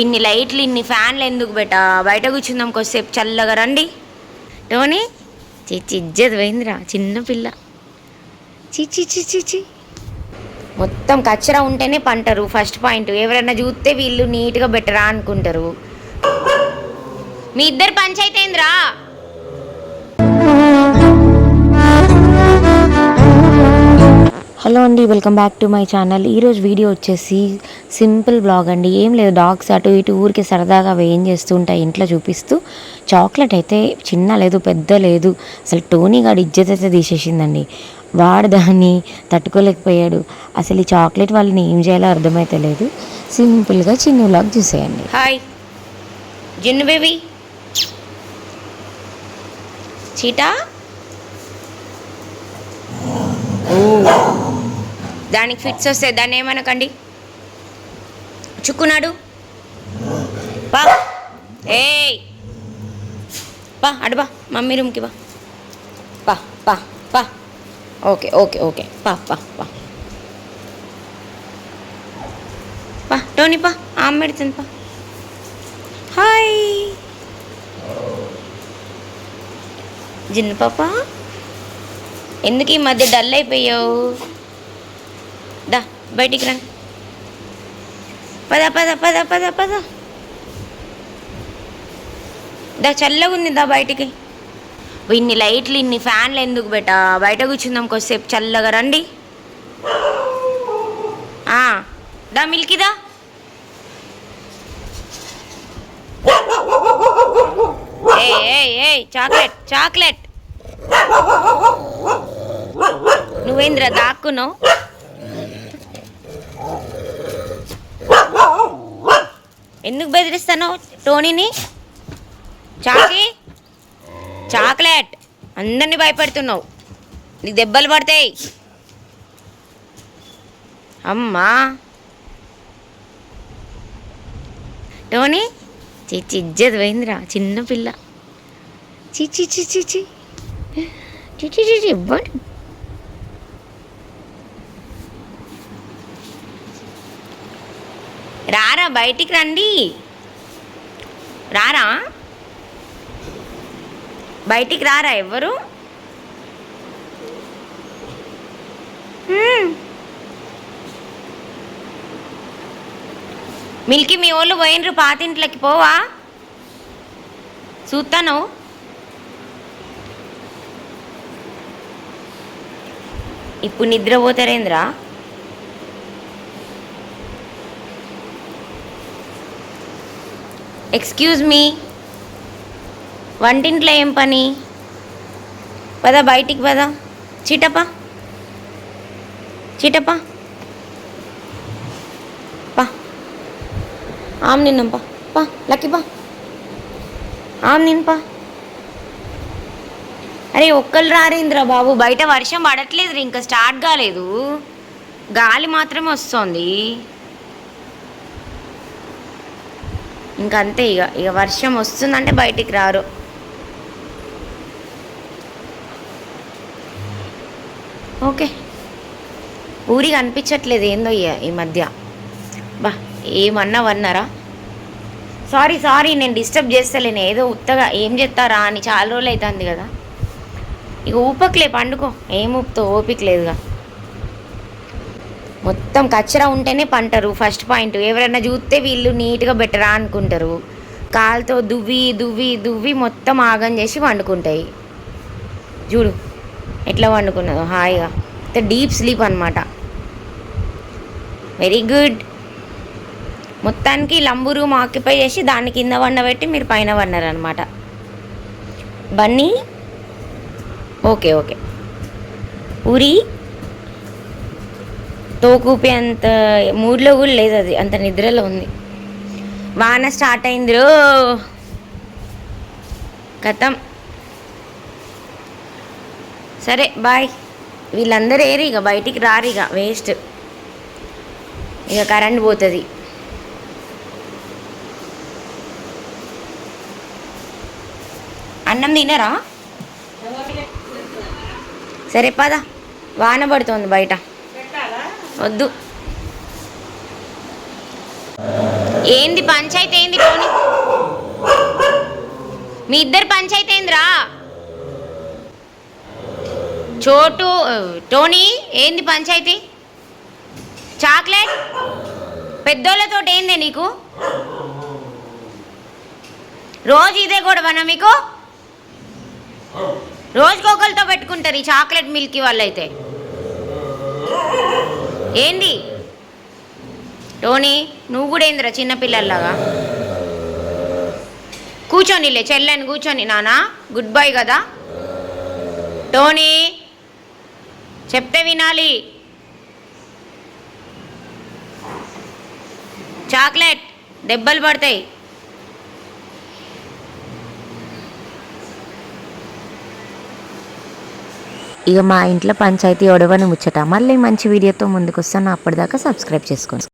ఇన్ని లైట్లు ఇన్ని ఫ్యాన్లు ఎందుకు బెట? బయట కూర్చుందాం కొద్దిసేపు చల్లగా రండి. టోనీ చిచ్చి ఇజ్జత్ పోయిందిరా చిన్న పిల్ల. చిచి చిచి చి మొత్తం కచ్చరా ఉంటేనే పంటరు ఫస్ట్ పాయింట్ ఎవరైనా చూస్తే వీళ్ళు నీట్గా బెటరా అనుకుంటారు. మీ ఇద్దరు పంచాయతీ ఏందిరా? హలో అండి welcome back to my channel. ఈరోజు వీడియో వచ్చేసి సింపుల్ బ్లాగ్ అండి. ఏం లేదు డాగ్స్ అటు ఇటు ఊరికి సరదాగా అవి ఏం చేస్తూ ఉంటాయి ఇంట్లో చూపిస్తూ. చాక్లెట్ అయితే చిన్న లేదు పెద్ద లేదు. అసలు టోనీ గాడి ఇజ్జత్ అయితే తీసేసిందండి. వాడు దాన్ని తట్టుకోలేకపోయాడు. అసలు ఈ చాక్లెట్ వాళ్ళని ఏం చేయాలో అర్థమైతే లేదు. సింపుల్గా చిన్న బ్లాగ్ చూసేయండి. హాయ్. జిన్ను బేబీ. చీటా. దానికి ఫిట్స్ వస్తే దాన్ని ఏమనకండి? చుక్కున్నాడు పా. ఏయ్. పా అడు బా. మమ్మీ రూమ్కి బా. పా పా పా. Okay okay okay. పా పా పా. పా టోనీ పా. ఆమె పెడుతుంది పా. హాయ్. జిన్ను పాప ఎందుకు ఈ మధ్య డల్ అయిపోయావు? దా బయటికి రా పద పద పద పద పద దా చల్లగా ఉంది దా బయటికి ఇన్ని లైట్లు ఇన్ని ఫ్యాన్లు ఎందుకు బెట బయట కూర్చుందాం కొద్దిసేపు చల్లగా రండి దా మిల్కిదా ఏ ఏ చాక్లెట్ చాక్లెట్ నువ్వేంద్ర దాక్కున్నావు ఎందుకు బెదిరిస్తాను టోనీని? చాకి? చాక్లెట్. అందరినీ భయపెడుతున్నావు. నీకు దెబ్బలు పడతాయి. అమ్మా. టోనీ చిచ్చి ఇజ్జత్ పోయిందిరా చిన్న పిల్ల. చిచ్చి చిచ్చి చిచ్చి చిచ్చి చిచి రారా బయటికి రండి. రారా? బయటికి రారా ఎవరు హ్మ్. మిల్కీ మీ వాళ్ళు పోయినరు పాతింట్లోకి పోవా. చూస్తాను ఇప్పుడు నిద్రపోతారేంద్రా? ఎక్స్క్యూజ్ మీ వంటింట్లో ఏం పని? పద బయటికి పద. చీటపా చీటపా పా. ఆమ్ నిన్నం పా. పా లక్కీ పా. ఆమ్ నిన్పా అరే ఒక్కరు రారేంద్రా బాబు. బయట వర్షం పడట్లేదు ఇంకా స్టార్ట్ కాలేదు. గాలి మాత్రమే వస్తుంది. ఇంక అంతే ఇక ఇక వర్షం వస్తుందంటే బయటికి రారు. ఓకే. ఊరి కనిపించట్లేదు ఏందో ఇక ఈ మధ్య. బా ఏమన్నా వన్నారా? సారీ సారీ నేను డిస్టర్బ్ చేస్తలేను. ఏదో ఉత్తగా ఏం చేస్తారా అని చాలా రోజులు అవుతుంది కదా. ఇక ఊపకలే పండుకో. ఏం ఊపుతో ఓపిక లేదుగా. మొత్తం కచ్చరా ఉంటేనే పంటరు ఫస్ట్ పాయింట్ ఎవరైనా చూస్తే వీళ్ళు నీట్గా బెటరా అనుకుంటారు. కాలుతో దువ్వి దువ్వి దువ్వి మొత్తం ఆగం చేసి వండుకుంటాయి చూడు ఎట్లా వండుకున్నదో హాయిగా. డీప్ స్లీప్ అనమాట వెరీ గుడ్. మొత్తానికి లంబు రూమ్ ఆక్యుపై చేసి దాని కింద వండబెట్టి మీరు పైన వండారనమాట బన్నీ? Okay okay. ఊరి తోకూపే అంత మూడ్లో కూడా లేదు అది. అంత నిద్రలో ఉంది. వాన స్టార్ట్ అయింది రో. కథం. సరే బాయ్. వీళ్ళందరూ ఏరి ఇక బయటికి రారు ఇక వేస్ట్ ఇక కరెంట్ పోతుంది. అన్నం తినరా? సరే పద. వాన పడుతోంది బయట. వద్దు. ఏంది పంచాయతీ ఏంది టోనీ మీ ఇద్దరు పంచాయతీ ఏందిరా? చోటు టోనీ ఏంది పంచాయతీ? చాక్లెట్? పెద్దోళ్ళతో ఏందే నీకు? రోజు ఇదే గొడవనా మీకు? రోజుకొకరితో పెట్టుకుంటారు ఈ చాక్లెట్ మిల్క్ వాళ్ళైతే. ఏంది? టోనీ నువ్వు కూడా ఏందిరా చిన్నపిల్లల్లాగా కూర్చొనిలే చెల్లెని కూర్చొని నానా గుడ్ బై కదా? టోనీ చెప్తే వినాలి. చాక్లెట్ దెబ్బలు పడతాయి. ఇక మా ఇంట్లో పంచాయతీ ఒడవని ముచ్చట. మళ్ళీ మంచి వీడియోతో ముందుకు వస్తాను అప్పటిదాకా సబ్స్క్రైబ్ చేసుకోండి.